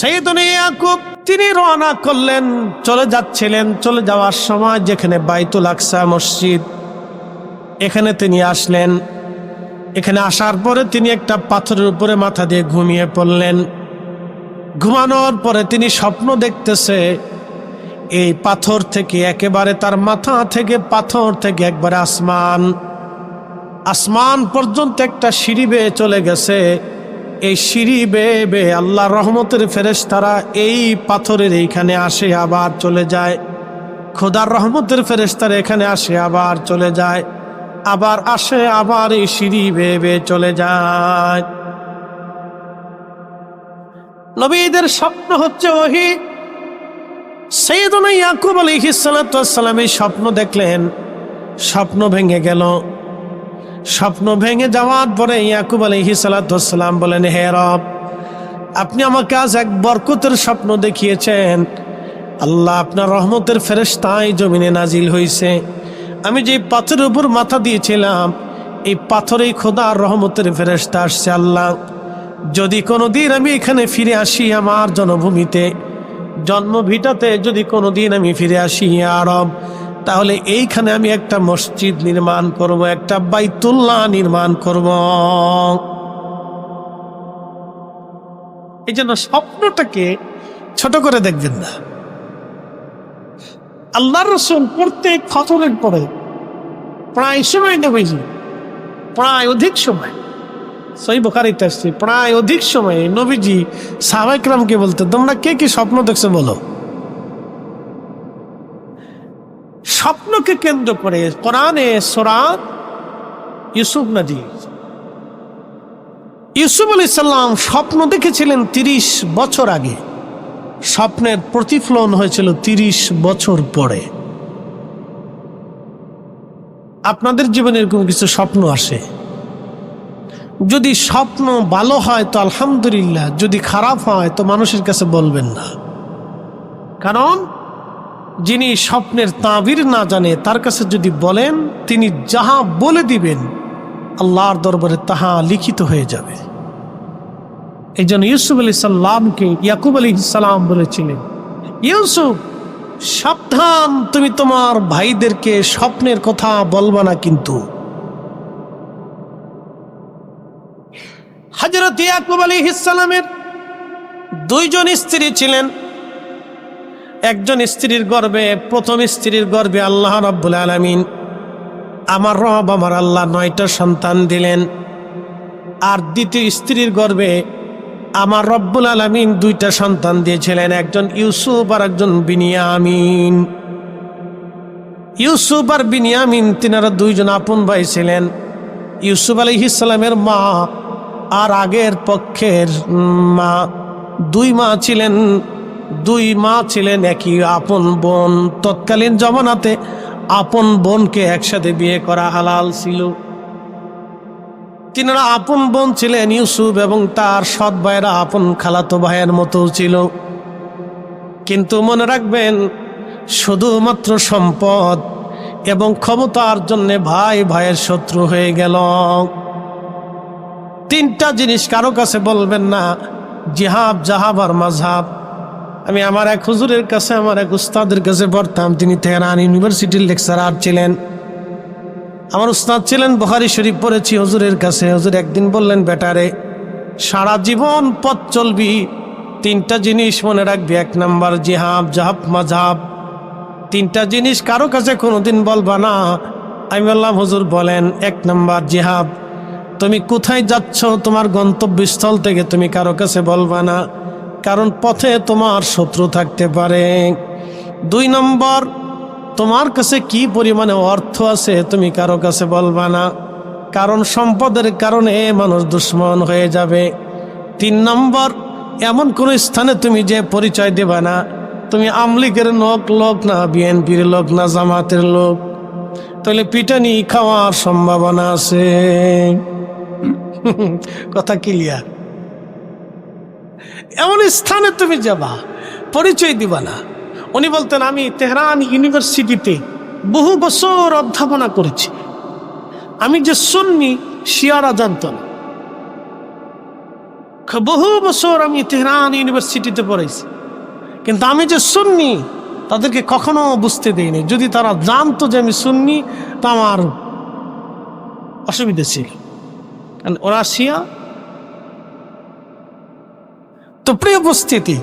সেইদনে ইয়াকুব তিনি রওনা করলেন, চলে যাচ্ছিলেন, চলে যাওয়ার সময় যেখানে বাইতুল আকসা মসজিদ, এখানে তিনি আসলেন। এখানে আসার পরে তিনি একটা পাথরের উপরে মাথা দিয়ে ঘুমিয়ে পড়লেন। ঘুমানোর পরে তিনি স্বপ্ন দেখতেছে, এই পাথর থেকে একেবারে তার মাথা থেকে পাথর থেকে একবারে আসমান। আসমান পর্যন্ত একটা সিঁড়ি বেয়ে চলে গেছে। এই সিঁড়ি বেয়ে বেয়ে আল্লাহ রহমতের ফেরেশ তারা এই পাথরের এইখানে আসে, আবার চলে যায়। খোদার রহমতের ফেরেশ তারা এখানে আসে, আবার চলে যায়। আবার আসে, আবার এই সিঁড়ি বেয়ে বেয়ে চলে যায়। নবীদের স্বপ্ন হচ্ছে ওহি। সেই সৈয়দনা ইয়াকুব আলহিসাল্লাম এই স্বপ্ন দেখলেন, স্বপ্ন ভেঙে গেল। স্বপ্ন ভেঙে যাওয়ার পরে ইয়াকুব আলহি সালাতাম বলেন, হে রব, আপনি আমাকে আজ এক বরকতের স্বপ্ন দেখিয়েছেন। আল্লাহ আপনার রহমতের ফেরেশতাই জমিনে নাজিল হয়েছে আমি যে পাথরের উপর মাথা দিয়েছিলাম, এই পাথরেই খোদার রহমতের ফেরেশতা আসছে আল্লাহ। যদি কোনো দিন আমি এখানে ফিরে আসি আমার জন্মভূমিতে জন্মভিটাতে যদি কোনো দিন আমি ফিরে আসি আরব তাহলে এইখানে আমি একটা মসজিদ নির্মাণ করব, একটা বাইতুল্লাহ নির্মাণ করব। এই জন্য স্বপ্নটাকে ছোট করে দেখবেন না। আল্লাহ রসুল প্রত্যেক ফসলের পরে প্রায় সময় নেবেছি প্রায় অধিক সময়। প্রায় অধিক সময়ে নবীজি সাহাবাইকরামকে বলতে তোমরা কে কি স্বপ্ন দেখছ বলো? স্বপ্নকে কেন্দ্র করে? কোরআনে সোরাত ইউসুফ নাজি ইউসুফ আলি সাল্লাম স্বপ্ন দেখেছিলেন তিরিশ বছর আগে। স্বপ্নের প্রতিফলন হয়েছিল তিরিশ বছর পরে। আপনাদের জীবনে এরকম কিছু স্বপ্ন আসে? যদি স্বপ্ন ভালো হয় তো আলহামদুলিল্লাহ, যদি খারাপ হয় তো মানুষের কাছে বলবেন না। কারণ যিনি স্বপ্নের তাবির না জানে, তার কাছে যদি বলেন, তিনি যাহা বলে দিবেন, আল্লাহর দরবারে তাহা লিখিত হয়ে যাবে। এই জন্য ইউসুফ আলী সাল্লামকে ইয়াকুব আলী সালাম বলেছিলেন, ইউসুফ, সাবধান, তুমি তোমার ভাইদেরকে স্বপ্নের কথা বলবা না কিন্তু। হজরত ইয়াকুব আলী ইসালামের দুইজন স্ত্রী ছিলেন। একজন স্ত্রীর গর্বে, প্রথম স্ত্রীর গর্বে আল্লাহ রব্বুল আলমিন আমার রব আমার আল্লাহ নয়টা সন্তান দিলেন। আর দ্বিতীয় স্ত্রীর গর্বে আমার রব্বুল আলমিন দুইটা সন্তান দিয়েছিলেন, একজন ইউসুফ আর একজন বিনিয়ামিন। ইউসুফ আর বিনিয়ামিন তিনারা দুইজন আপন ভাই ছিলেন। ইউসুফ আলহিসাল্লামের মা আর আগের পক্ষের মা। দুই মা ছিলেন দুই মা ছিলেন একই আপন বোন। তৎকালীন জমানাতে আপন বোনকে একসাথে বিয়ে করা হালাল ছিল। তিনারা আপন বোন ছিলেন ইউসুফ এবং তার সৎ ভাইয়েরা আপন খালাতো ভাইয়ের মতো ছিল। কিন্তু মনে রাখবেন, শুধুমাত্র সম্পদ এবং ক্ষমতার জন্যে ভাই ভাইয়ের শত্রু হয়ে গেল। তিনটা জিনিস কারও কাছে বলবেন না জিহাব জাহাব আর মাঝহাব। আমি আমার এক হুজুরের কাছে, আমার এক উস্তাদের কাছে পড়তাম। তিনি তেহরান ইউনিভার্সিটির লেকচারার ছিলেন। আমার উস্তাদ ছিলেন বহারি শরীফ পড়েছি হুজুরের কাছে। হুজুর একদিন বললেন, বেটারে, সারা জীবন পথ চলবি, তিনটা জিনিস মনে রাখবি। এক নাম্বার জিহাব জাহাব মাঝাব তিনটা জিনিস কারও কাছে কোনোদিন বলবা না। আমি বললাম, হুজুর, বলেন, এক নাম্বার জিহাব তুমি কোথায় যাচ্ছ? তোমার গন্তব্যস্থল থেকে তুমি কারও কাছে বলবা না। কারণ পথে তোমার শত্রু থাকতে পারে। দুই নম্বর, তোমার কাছে কি পরিমাণে অর্থ আছে তুমি কারও কাছে বলবা না। কারণ সম্পদের কারণে মানুষ দুশ্মন হয়ে যাবে। তিন নম্বর, এমন কোনো স্থানে তুমি যে পরিচয় দেবা না। তুমি আমলিকের লোক লোক না, বিএনপির লোক না, জামাতের লোক। তাহলে পিটানি খাওয়ার সম্ভাবনা আছে। কথা ক্লিয়ার এমন স্থানে তুমি যাবা, পরিচয় দিবা না। উনি বলতেন, আমি তেহরান ইউনিভার্সিটিতে বহু বছর অধ্যাপনা করেছি। আমি যে সুন্নি, শিয়ারা জানত না। বহু বছর আমি তেহরান ইউনিভার্সিটিতে পড়েছি। কিন্তু আমি যে শুননি তাদেরকে কখনো বুঝতে দেইনি। যদি তারা জানতো যে আমি শুননি তা আমার অসুবিধা ছিল। কারণ ওরা শিয়া তো প্রিয় উপস্থিতি,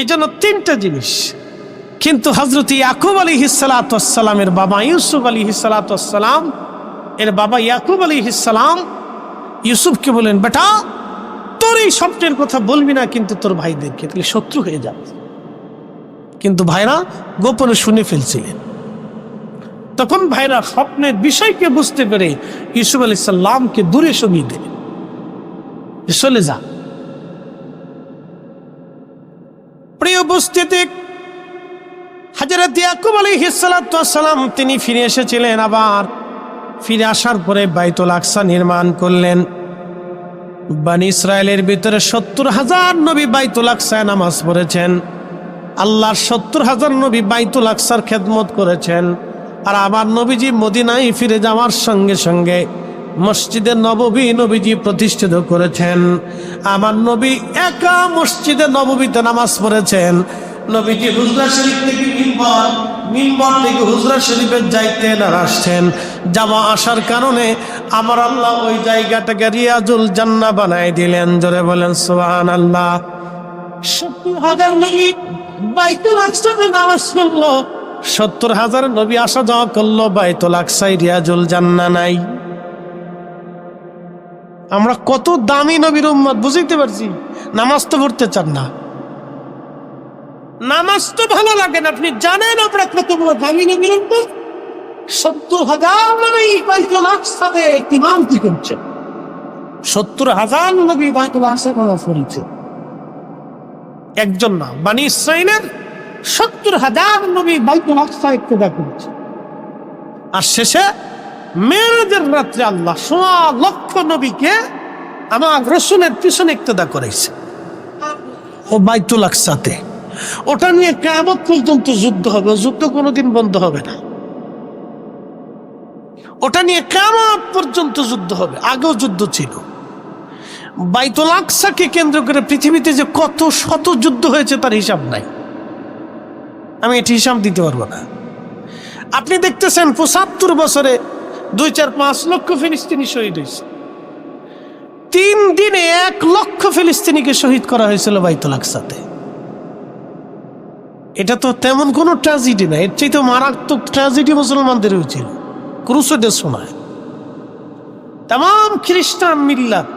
এই জন্য তিনটা জিনিস। কিন্তু হজরত ইয়াকুব আলী হিসালাতামের বাবা ইউসুফ আলী হিসালাতাম এর বাবা ইয়াকুব আলী হিসালাম ইউসুফকে বলেন বেটা, তোর এই স্বপ্নের কথা বলবি না, কিন্তু তোর ভাইদেরকে, তাহলে শত্রু হয়ে যাবে। কিন্তু ভাইরা গোপনে শুনে ফেলছিলেন। তখন ভাইরা স্বপ্নের বিষয়কে বুঝতে পেরে ইউসুফ আলী সাল্লামকে দূরে সরিয়ে দিলেন। চলে যা। প্রিয় উপস্থিতি হাজরত ইয়াকুব আলী হিসালাম তিনি ফিরে এসেছিলেন আবার। ফিরে আসার পরে বাইতুল আকসা নির্মাণ করলেন। বানি ইসরায়েলের ভিতরে সত্তর হাজার নবী বাইতুল আকসায় নামাজ পড়েছেন। আল্লাহর সত্তর হাজার নবী বাইতুল আকসার খেদমত করেছেন। আর আমার নবীজি মদিনায় ফিরে যাওয়ার সঙ্গে সঙ্গে মসজিদে নববী নবীজি প্রতিষ্ঠিত করেছেন। আমার নবী একা মসজিদে নববীতে নামাজ পড়েছেন। নবীজি হুজরা শরীফ থেকে মিম্বর মিম্বর থেকে হুজরা শরীফের যাইতে আর আসছেন। যাওয়া আসার কারণে আমার আল্লাহ ওই জায়গাটাকে রিয়াজুল জান্না বানাই দিলেন। জোরে বলেন সোহান আল্লাহ সত্তর হাজার নবী বাইতুল নামাজ পড়ল। সত্তর হাজার নবী আসা যাওয়া করল বাইতুল আকসাই রিয়াজুল জান্না নাই। আমরা কত দামি নবীর উম্মত বুঝতে পারছি? নামাজ তো পড়তে চান না। নামাজ তো ভালো লাগে না, আপনি জানেন আমরা কত বড় দামি নবীর উম্মত? সত্তর হাজার নবী বাইতুল আকসাতে ইমামতি করছেন সত্তর হাজার নবী বাইতুল আকসা নামাজ পড়েছে। একজন না, বানি ইসরাইলের সত্তর হাজার নবী বাইতুল আকসা ইত্তেদা করেছে। আর শেষে মেয়েদের রাত্রে আল্লাহ সোয়া লক্ষ নবীকে আমার রসুলের পিছনে ইক্তদা করেছে ও বাইতুল আকসাতে। ওটা নিয়ে কেমন পর্যন্ত যুদ্ধ হবে, যুদ্ধ কোনোদিন বন্ধ হবে না। ওটা নিয়ে কেমন পর্যন্ত যুদ্ধ হবে, আগেও যুদ্ধ ছিল। বাইতুল আকসাকে কেন্দ্র করে পৃথিবীতে যে কত শত যুদ্ধ হয়েছে তার হিসাব নাই। আমি এটি হিসাব দিতে পারব না। আপনি দেখতেছেন পঁচাত্তর বছরে দুই চার পাঁচ লক্ষ ফিলিস্তিনি শহীদ হয়েছে। তিন দিনে এক লক্ষ ফিলিস্তিনিকে শহীদ করা হয়েছিল বাইতুল আকসাতে। এটা তো তেমন কোনো ট্র্যাজেডি না, এর চাইতে মারাত্মক ট্র্যাজেডি মুসলমানদের হয়েছিল ক্রুসেডের সময়। তাম খ্রিস্টান মিল্লাত,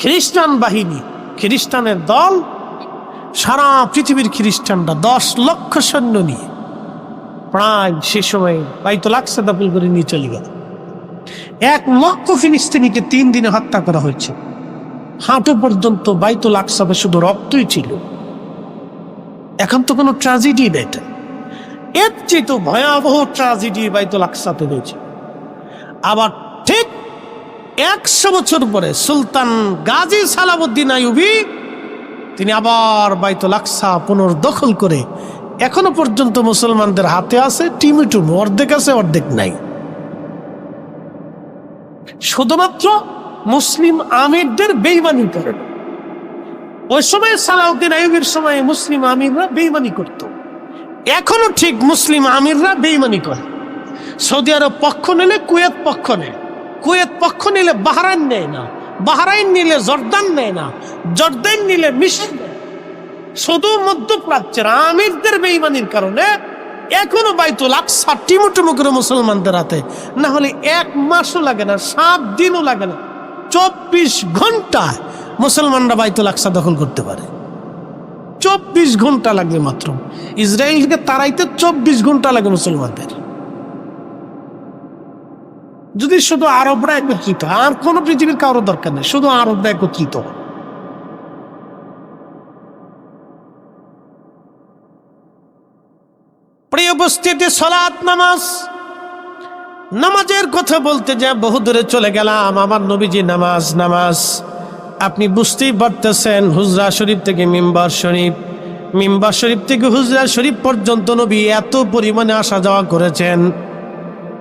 খ্রিস্টান বাহিনী, খ্রিস্টানের দল, সারা পৃথিবীর খ্রিস্টানরা দশ লক্ষ সৈন্য নিয়ে প্রায় সে সময় বাইতুল আকসা দখল করে নিয়ে চলে গেল। এক লক্ষ ফিলিস্তিনিকে তিন দিনে হত্যা করা হয়েছে। হাঁটু পর্যন্ত বাইতুল আকসাবে শুধু রক্তই ছিল। এখন তো কোনো ট্র্যাজেডি নেই এটা। এর চেয়ে তো ভয়াবহ ট্র্যাজেডি বাইতুল আকসাতে রয়েছে। আবার ঠিক একশো বছর পরে সুলতান গাজী সালাবুদ্দিন আইয়ুবি, তিনি আবার বাইতুল আকসা পুনর্দখল করে এখনও পর্যন্ত মুসলমানদের হাতে আছে, টিমি টুমু, অর্ধেক আছে, অর্ধেক নাই। শুধুমাত্র মুসলিম আমিরদের বেইমানি করে। ওই সময় সালাউদ্দিন আইবের সময় মুসলিম আমিররা বেইমানি করত। এখনও ঠিক মুসলিম আমিররা বেইমানি করে। সৌদি আরব পক্ষ নিলে, কুয়েত পক্ষ নেয়। কুয়েত পক্ষ নিলে বাহরাইন নেয় না। বাহরাইন নিলে জর্দান নেয় না। জর্দান নিলে মিশর নেয় শুধু মধ্যপ্রাচ্যের আমিরদের বেইমানির কারণে এখনও বাইতুল আকসা টিমু টিমু করে মুসলমানদের হাতে। না হলে এক মাসও লাগে না, সাত দিনও লাগে না, চব্বিশ ঘন্টায় মুসলমানরা বাইতুল আকসা দখল করতে পারে। চব্বিশ ঘণ্টা লাগবে মাত্র। ইসরায়েলকে তারাইতে চব্বিশ ঘণ্টা লাগে মুসলমানদের। যদি শুধু আরবরা একত্রিত আর কোনো পৃথিবীর কারও দরকার নেই, শুধু আরবরা একত্রিত হয়। উপস্থিতি সলাৎ নামাজ। নামাজের কথা বলতে যা বহু দূরে চলে গেলাম। আমার নবীজি নামাজ নামাজ। আপনি বুঝতেই পারতেছেন, হুজরা শরীফ থেকে মিম্বার শরীফ। মিম্বার শরীফ থেকে হুজরা শরীফ পর্যন্ত নবী এত পরিমাণে আসা যাওয়া করেছেন।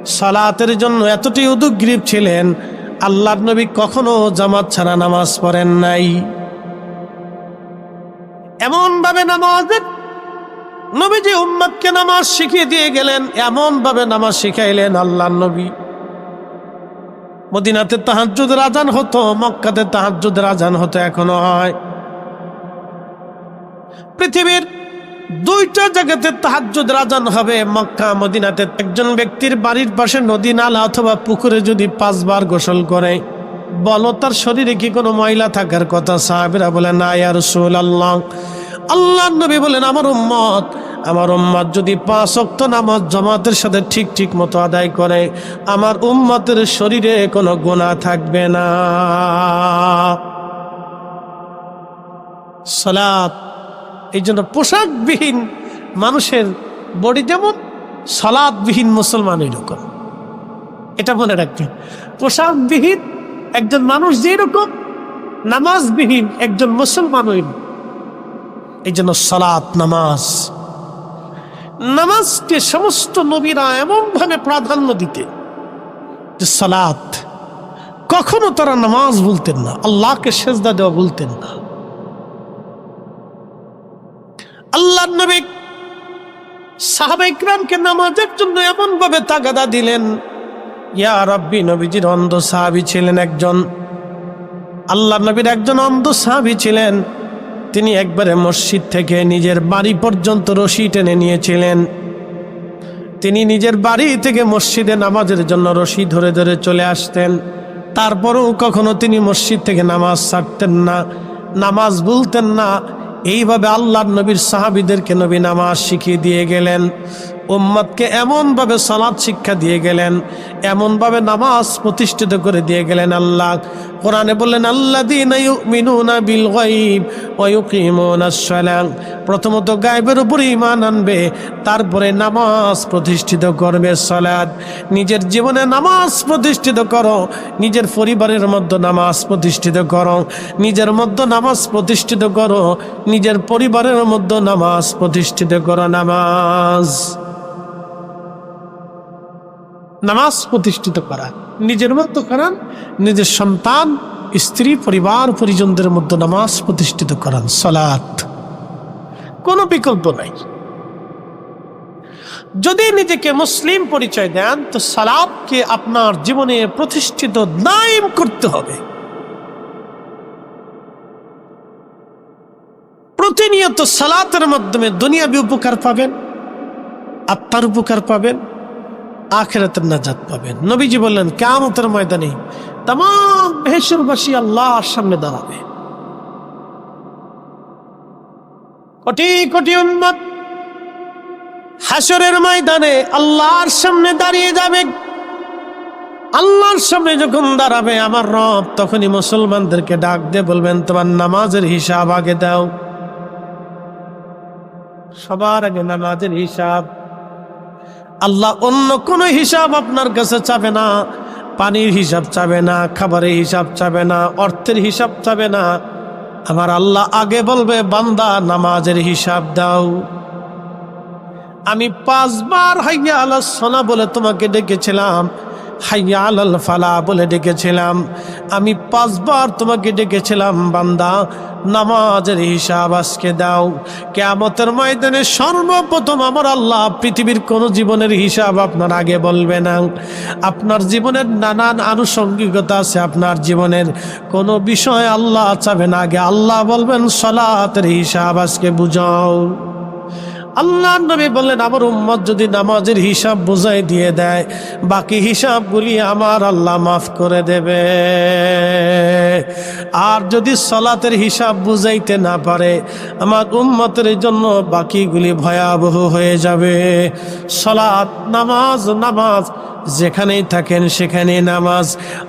সালাতের জন্য এতটি উদগ্রীব ছিলেন। আল্লাহর নবী কখনো জামাত ছাড়া নামাজ পড়েন নাই। এমন ভাবে নামাজের নবীজি উম্মতকে নামাজ শিখিয়ে দিয়ে গেলেন এমন ভাবে নামাজ শিখাইলেন আল্লাহ নবী। মদিনাতে তাহাজ্জুদের আজান হতো, মক্কাতে তাহাজ্জুদের আজান হতো, এখনও হয়। পৃথিবীর দুইটা জায়গাতে তাহাজ্জুদ রাজান হবে, মক্কা, মদিনাতে। একজন ব্যক্তির বাড়ির পাশে নদী, নালা অথবা পুকুরে যদি পাঁচবার গোসল করে, বলো তার শরীরে কি কোনো ময়লা থাকার কথা? সাহাবিরা বলে, না, ইয়া রাসূলুল্লাহ। আল্লাহ নবী বলেন, আমার উম্মত আমার উম্মত যদি পাঁচ অক্ত নামাজ জমাতের সাথে ঠিক ঠিক মতো আদায় করে, আমার উম্মতের শরীরে কোনো গোনা থাকবে না। সালাত এই জন্য পোশাকবিহীন মানুষের বডি যেমন সলাদবিহীন মুসলমান এরকম। এটা মনে রাখবেন, পোশাকবিহীন একজন মানুষ যেরকম, নামাজবিহীন একজন মুসলমান এই জন্য সালাত, নামাজ। নামাজকে সমস্ত নবীরা এমনভাবে প্রাধান্য দিতে যে সালাত কখনো তারা নামাজ বলতেন না, আল্লাহকে সেজদা দেওয়া বলতেন না। আল্লাহ নবী সাহাবা ইকরামকে নামাজের জন্য এমন ভাবে তাগাদা দিলেন, ইয়া রাব্বি নবীজির অন্ধ সাহাবি ছিলেন একজন। আল্লাহ নবীর একজন অন্ধ সাহাবি ছিলেন। তিনি একবারে মসজিদ থেকে নিজের বাড়ি পর্যন্ত রশি টেনে নিয়েছিলেন। তিনি নিজের বাড়ি থেকে মসজিদে নামাজের জন্য রশি ধরে ধরে চলে আসতেন। তারপরেও কখনো তিনি মসজিদ থেকে নামাজ ছাড়তেন না, নামাজ বলতেন না। এইভাবে আল্লাহ নবীর সাহাবিদেরকে নবী নামাজ শিখিয়ে দিয়ে গেলেন। উম্মতকে এমনভাবে সালাদ শিক্ষা দিয়ে গেলেন, এমনভাবে নামাজ প্রতিষ্ঠিত করে দিয়ে গেলেন আল্লাহ। কোরআনে বললেন গাইব ওয়ুকিমুনাস-সালাম প্রথমত গায়েবের উপর ইমান আনবে, তারপরে নামাজ প্রতিষ্ঠিত করবে সালাদ নিজের জীবনে নামাজ প্রতিষ্ঠিত করো, নিজের পরিবারের মধ্যে নামাজ প্রতিষ্ঠিত করো, নিজের মধ্যে নামাজ প্রতিষ্ঠিত করো, নিজের পরিবারের মধ্যে নামাজ প্রতিষ্ঠিত করো নামাজ। নামাজ প্রতিষ্ঠিত করা। নিজের মধ্যে করান, নিজের সন্তান, স্ত্রী, পরিবার পরিজনদের মধ্যে নামাজ প্রতিষ্ঠিত করান, সলাৎ। কোনো বিকল্প নাই। যদি নিজেকে মুসলিম পরিচয় দেন, তো সালাদকে আপনার জীবনে প্রতিষ্ঠিত নাইম করতে হবে। প্রতিনিয়ত সালাতের মাধ্যমে দুনিয়াবি উপকার পাবেন, আত্মার উপকার পাবেন আখেরাতের নাজাত পাবেন। নবীজি বললেন কেমতের ময়দানে তাম বেহেশ্বরবাসী আল্লাহর সামনে দাঁড়াবে। কোটি কোটি উন্মত হাসরের ময়দানে আল্লাহর সামনে দাঁড়িয়ে যাবে। আল্লাহর সামনে যখন দাঁড়াবে আমার রব, তখনই মুসলমানদেরকে ডাক দিয়ে বলবেন, তোমার নামাজের হিসাব আগে দাও। সবার আগে নামাজের হিসাব আল্লাহ অন্য কোনো হিসাব আপনার কাছে চাবে না। পানির হিসাব চাবে না, খাবারের হিসাব চাবে না, অর্থের হিসাব চাবে না। আমার আল্লাহ আগে বলবে, বান্দা, নামাজের হিসাব দাও। আমি পাঁচবার হাইয়া আল্লাহ সোনা বলে তোমাকে ডেকেছিলাম। হাইয়া আলাল ফালা বলে ডেকেছিলাম। আমি পাঁচবার তোমাকে ডেকেছিলাম, বান্দা। নামাজের হিসাব আজকে দাও। কেয়ামতের ময়দানে সর্বপ্রথম আমার আল্লাহ পৃথিবীর কোন জীবনের হিসাব আপনার আগে বলবে না। আপনার জীবনের নানান আনুষঙ্গিকতা আছে আপনার জীবনের। কোনো বিষয় আল্লাহ চাবেন আগে আল্লাহ বলবেন, সলাতের হিসাব আজকে বুঝাও। আল্লাহ নবী বললেন, আমার উম্মত যদি নামাজের হিসাব বুঝাই দিয়ে দেয়, বাকি হিসাবগুলি আমার আল্লাহ মাফ করে দেবে। আর যদি সলাতের হিসাব বুঝাইতে না পারে, আমার উম্মতের জন্য বাকিগুলি ভয়াবহ হয়ে যাবে। সলাৎ নামাজ নামাজ, যেখানেই থাকেন সেখানে নামাজ,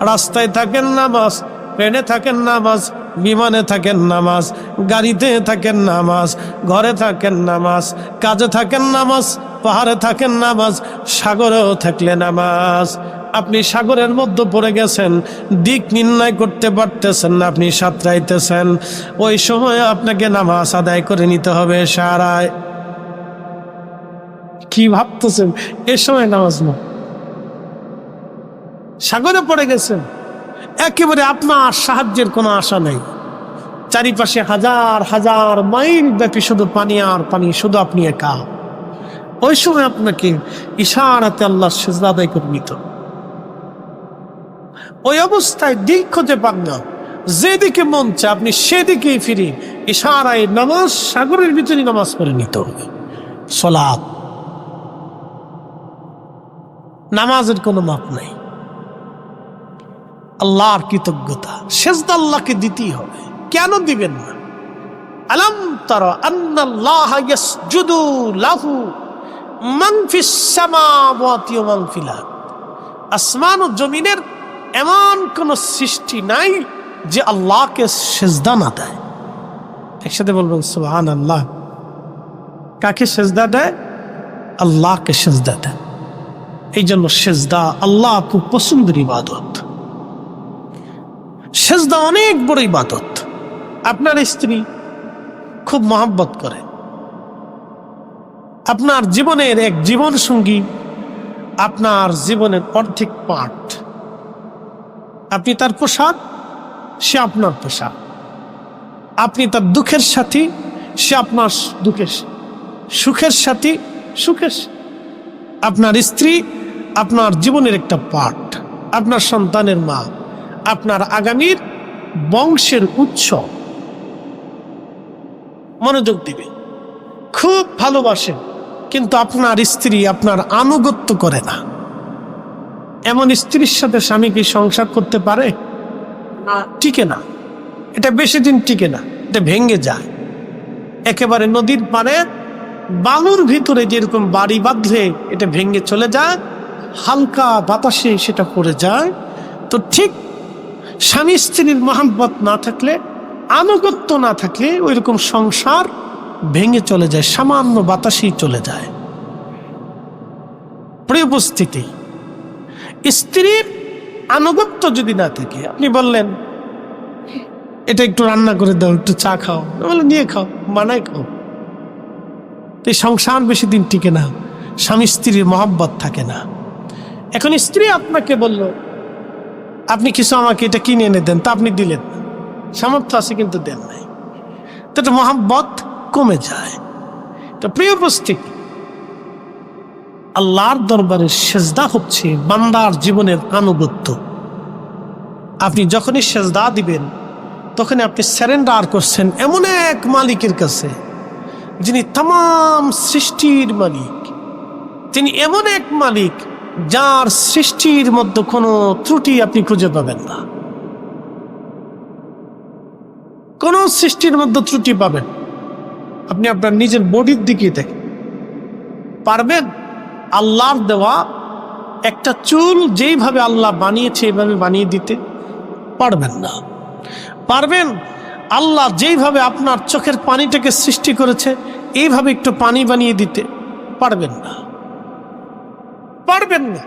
রাস্তায় থাকেন নামাজ ট্রেনে থাকেন নামাজ, বিমানে থাকেন নামাজ, গাড়িতে থাকেন নামাজ, ঘরে থাকেন নামাজ, কাজে থাকেন নামাজ, পাহাড়ে থাকেন নামাজ, সাগরেও থাকলে নামাজ। আপনি সাগরের মধ্যে পড়ে গেছেন, দিক নির্ণয় করতে পারতেছেন না, আপনি সাঁতরাইতেছেন। ওই সময় আপনাকে নামাজ আদায় করে নিতে হবে সারায়। কি ভাবতেছেন? এ সময় নামাজ না। সাগরে পড়ে গেছেন। একেবারে আপনার সাহায্যের কোনো আশা নেই। চারিপাশে হাজার হাজার মাইল ব্যাপী শুধু পানি আর পানি, শুধু আপনি একা। ওই সময় আপনাকে ইশারাতে আল্লাহ সেজদা আদায় করে নিত। ওই অবস্থায় দিক খুঁজে পান না। যেদিকে মন চায় আপনি সেদিকেই ফিরে ইশারায় নামাজ, সাগরের ভিতরে নামাজ পড়ে নিতে। হবে সলাপ নামাজের কোনো মাপ নাই। আল্লাহর কৃতজ্ঞতা। সেজদা আল্লাহকে দিতেই হবে। কেন দিবেন না? লাহু মান মান আসমান ও জমিনের এমন সৃষ্টি নাই যে আল্লাহকে দেয়। একসাথে বলবেন সুবহান আল্লাহ কাকে সেজদা দেয়? আল্লাহকে সেজদা দেয়। এই জন্য সেজদা আল্লাহ খুব পছন্দের ইবাদত। সেজদা অনেক বড় ইবাদত। আপনার স্ত্রী খুব মহাব্বত করে। আপনার জীবনের এক জীবন সঙ্গী আপনার জীবনের অর্ধেক পার্ট আপনি তার পোশাক, সে আপনার পোশাক। আপনি তার দুঃখের সাথী, সে আপনার দুঃখের সুখের সাথী, সুখের আপনার স্ত্রী আপনার জীবনের একটা পার্ট আপনার সন্তানের মা। আপনার আগামীর বংশের উৎস। মনোযোগ দিবে খুব ভালোবাসেন, কিন্তু আপনার স্ত্রী আপনার আনুগত্য করে না। এমন স্ত্রীর সাথে স্বামী কি সংসার করতে পারে? টিকে না। এটা বেশি দিন টিকে না, এটা ভেঙে যায়। একেবারে নদীর পারে বালুর ভিতরে যেরকম বাড়ি বাঁধলে এটা ভেঙে চলে যায়, হালকা বাতাসে সেটা পড়ে যায়। তো ঠিক স্বামী স্ত্রীর মহাব্বত না থাকলে, আনুগত্য না থাকলে ওই রকম সংসার ভেঙে চলে যায়, সামান্য বাতাসেই চলে যায়। প্রিয় উপস্থিতি, স্ত্রীর আনুগত্য যদি না থাকে, আপনি বললেন, এটা একটু রান্না করে দাও, একটু চা খাও। বলে নিয়ে খাও বানাই খাও। এই সংসার বেশি দিন টিকে না, স্বামী স্ত্রীর মহব্বত থাকে না। এখন স্ত্রী আপনাকে বলল আপনি কিছু আমাকে এটা কিনে এনে দেন, তা আপনি দিলেন। সামর্থ্য আছে কিন্তু দেন নাই। তো এটা মহাব্বত কমে যায়। তো প্রিয় উপস্থিতি, আল্লাহর দরবারে সেজদা হচ্ছে বান্দার জীবনের আনুগত্য। আপনি যখনই সেজদা দিবেন তখন আপনি স্যারেন্ডার করছেন এমন এক মালিকের কাছে, যিনি তাম সৃষ্টির মালিক। তিনি এমন এক মালিক যার সৃষ্টির মধ্যে কোনো ত্রুটি আপনি খুঁজে পাবেন না। কোন সৃষ্টির মধ্যে ত্রুটি পাবেন। আপনি আপনার নিজের বডির দিকে দেখেন। পারবেন? আল্লাহর দেওয়া একটা চুল যেইভাবে আল্লাহ বানিয়েছে এইভাবে বানিয়ে দিতে পারবেন না। পারবেন? আল্লাহ যেইভাবে আপনার চোখের পানিটাকে সৃষ্টি করেছে, এইভাবে একটু পানি বানিয়ে দিতে পারবেন না। পারবেন না।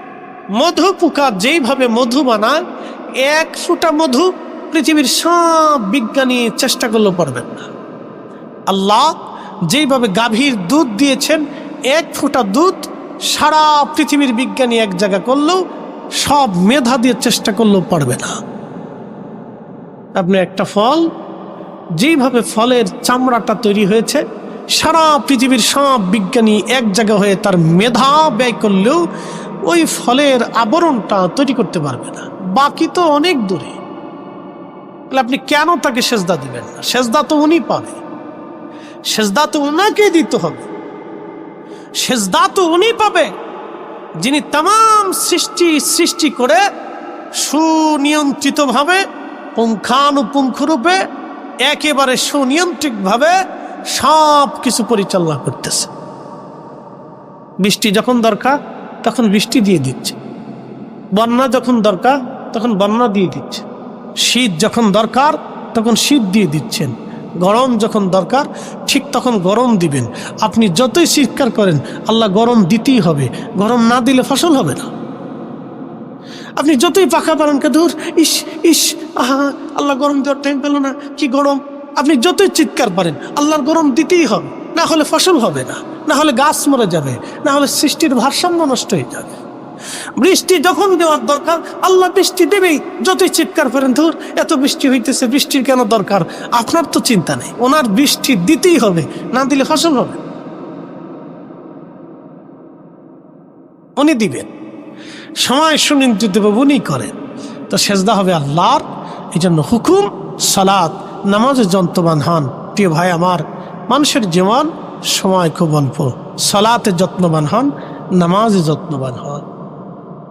মধু পোকা যেইভাবে মধু বানায়, এক ফুটা মধু পৃথিবীর সব বিজ্ঞানী চেষ্টা করলেও পারবেন না। আল্লাহ যেইভাবে গাভীর দুধ দিয়েছেন, এক ফোঁটা দুধ সারা পৃথিবীর বিজ্ঞানী এক জায়গা করলেও, সব মেধা দিয়ে চেষ্টা করলেও পারবে না। আপনি একটা ফল, যেইভাবে ফলের চামড়াটা তৈরি হয়েছে সারা পৃথিবীর সব বিজ্ঞানী এক জায়গা হয়ে তার মেধা ব্যয় করলেও ওই ফলের আবরণটা তৈরি করতে পারবে না। বাকি তো অনেক দূরে। তাহলে আপনি কেন তাকে সেজদা দিবেন না? সেজদা তো উনি পাবে। সেজদা তো ওনাকে দিতে হবে। সেজদা তো উনি পাবে। যিনি তাম সৃষ্টি সৃষ্টি করে সুনিয়ন্ত্রিতভাবে, পুঙ্খানুপুঙ্খরূপে, একেবারে সুনিয়ন্ত্রিতভাবে সব কিছু পরিচালনা করতেছে। বৃষ্টি যখন দরকার, তখন বৃষ্টি দিয়ে দিচ্ছে। বন্যা যখন দরকার, তখন বন্যা দিয়ে দিচ্ছে। শীত যখন দরকার, তখন শীত দিয়ে দিচ্ছেন। গরম যখন দরকার, ঠিক তখন গরম দিবেন। আপনি যতই চিৎকার করেন, আল্লাহ গরম দিতেই হবে। গরম না দিলে ফসল হবে না। আপনি যতই পাখা পালন কে ইস ইস, আহা, আল্লাহ গরম দেওয়ার টাইম পেল না, কি গরম। আপনি যতই চিৎকার পারেন আল্লাহর গরম দিতেই হবে। না হলে ফসল হবে না না হলে গাছ মরে যাবে, না হলে সৃষ্টির ভারসাম্য নষ্ট হয়ে যাবে। বৃষ্টি যখন দেওয়ার দরকার, আল্লাহ বৃষ্টি দেবেই। যতই চিৎকার করেন, ধর, এত বৃষ্টি হইতেছে, বৃষ্টির কেন দরকার? আপনার তো চিন্তা নেই, ওনার বৃষ্টি দিতেই হবে, না দিলে ফসল হবে উনি দিবেন। সময় সুনিন্দিত উনি করেন। তো সেজদা হবে আল্লাহর এই জন্য হুকুম, সালাত। নামাজে যন্ত্রবান হন। প্রিয় ভাই আমার, মানুষের জীবন সময় খুব অল্প। সালাতে যত্নবান হন নামাজে যত্নবান হন।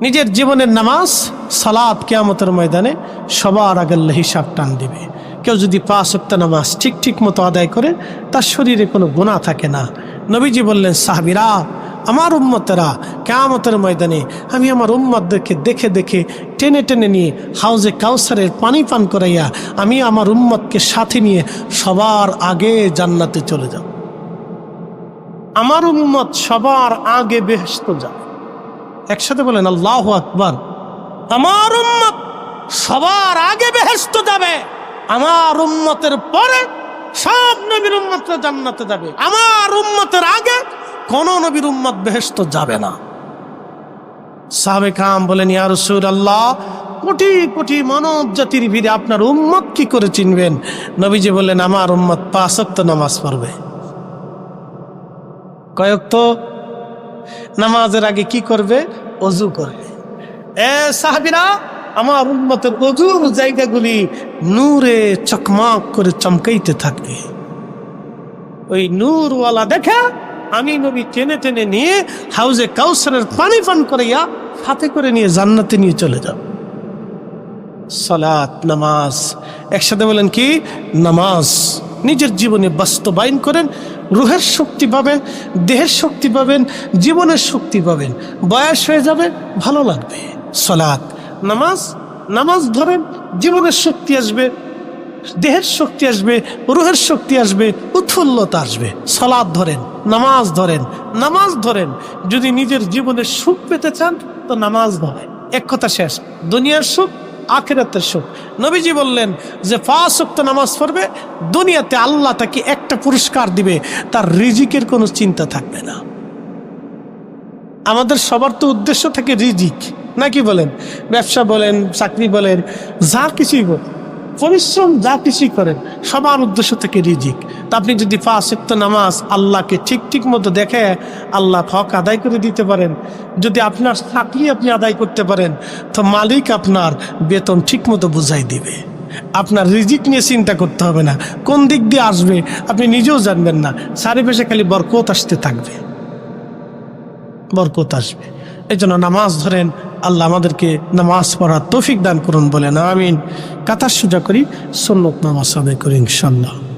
নিজের জীবনের নামাজ সালাত কেয়ামতের ময়দানে সবার আগে হিসাব টান দিবে। কেউ যদি পাঁচ সপ্তাহ নামাজ ঠিক ঠিক মতো আদায় করে, তার শরীরে কোনো গুণা থাকে না। নবীজি বললেন, সাহাবিরা আমার উম্মতেরা কেয়ামতের ময়দানে আমি আমার উম্মতদেরকে দেখে দেখে টেনে টেনে নিয়ে হাউজে কাউসারের পানি পান করাইয়া আমি আমার উম্মতকে সাথে নিয়ে সবার আগে জান্নাতে চলে যাব। আমার উম্মত সবার আগে বেহেস্ত যাবে। একসাথে বলেন, আল্লাহ আকবার। আমার উম্মত সবার আগে বেহেস্ত যাবে। আমার উম্মতের পরে সব নবীর উম্মতরা জান্নাতে যাবে। আমার উম্মতের আগে কোন নবীর উম্মত বেহেস্ত যাবে না। সাহাবে কাম বলেন, ইয়া রসুল আল্লাহ কোটি কোটি মানব জাতির ভিড়ে আপনার উম্মত কি করে চিনবেন? নবীজি বললেন, আমার উম্মত পাঁচক্ত নামাজ পড়বে। কয়েক তো নামাজের আগে কি করবে? অজু করবে। এ সাহাবিরা, আমার উন্মতের অজুর জায়গাগুলি নূরে চকমক করে চমকাইতে থাকবে। ওই নূরওয়ালা দেখা আমি নবী টেনে টেনে নিয়ে হাউজে কাউসারের পানি পান করাইয়া হাতে করে নিয়ে জান্নাতে নিয়ে চলে যাব সালাত, নামাজ। একসাথে বলেন কি? নামাজ। নিজের জীবনে বাস্তবায়ন করেন, রুহের শক্তি পাবেন, দেহের শক্তি পাবেন, জীবনের শক্তি পাবেন। বয়স হয়ে যাবে, ভালো লাগবে। সলাৎ নামাজ নামাজ ধরেন, জীবনের শক্তি আসবে। দেহের শক্তি আসবে, রুহের শক্তি আসবে, উৎফুল্লতা আসবে। সলাদ ধরেন, নামাজ ধরেন নামাজ ধরেন। যদি নিজের জীবনের সুখ পেতে চান, তো নামাজ ধরেন। এক কথা শেষ, দুনিয়ার সুখ, আখেরাতের সুখ। নবীজি বললেন যে ওয়াক্ত নামাজ পড়বে, দুনিয়াতে আল্লাহ তাকে একটা পুরস্কার দিবে, তার রিজিকের কোনো চিন্তা থাকবে না। আমাদের সবার তো উদ্দেশ্য থাকে রিজিক। নাকি বলেন? ব্যবসা বলেন, চাকরি বলেন, যা কিছুই বলেন। পরিশ্রম যা কিছুই করেন, সবার উদ্দেশ্য থেকে রিজিক। তা আপনি যদি ওয়াক্ত নামাজ আল্লাহকে ঠিক ঠিক মতো দেখে, আল্লাহ হক আদায় করে দিতে পারেন। যদি আপনার চাকরি আপনি আদায় করতে পারেন, তো মালিক আপনার বেতন ঠিক মতো বুঝাই দিবে। আপনার রিজিক নিয়ে চিন্তা করতে হবে না। কোন দিক দিয়ে আসবে, আপনি নিজেও জানবেন না। চারিপাশে খালি বরকত আসতে থাকবে। বরকত আসবে। এই জন্য নামাজ ধরেন আল্লাহ আমাদেরকে নামাজ পড়ার তৌফিক দান করুন বলেন, আমিন। কাতার সোজা করি সন্ন্যত নামাজ আদায় করি ইনশাল্লাহ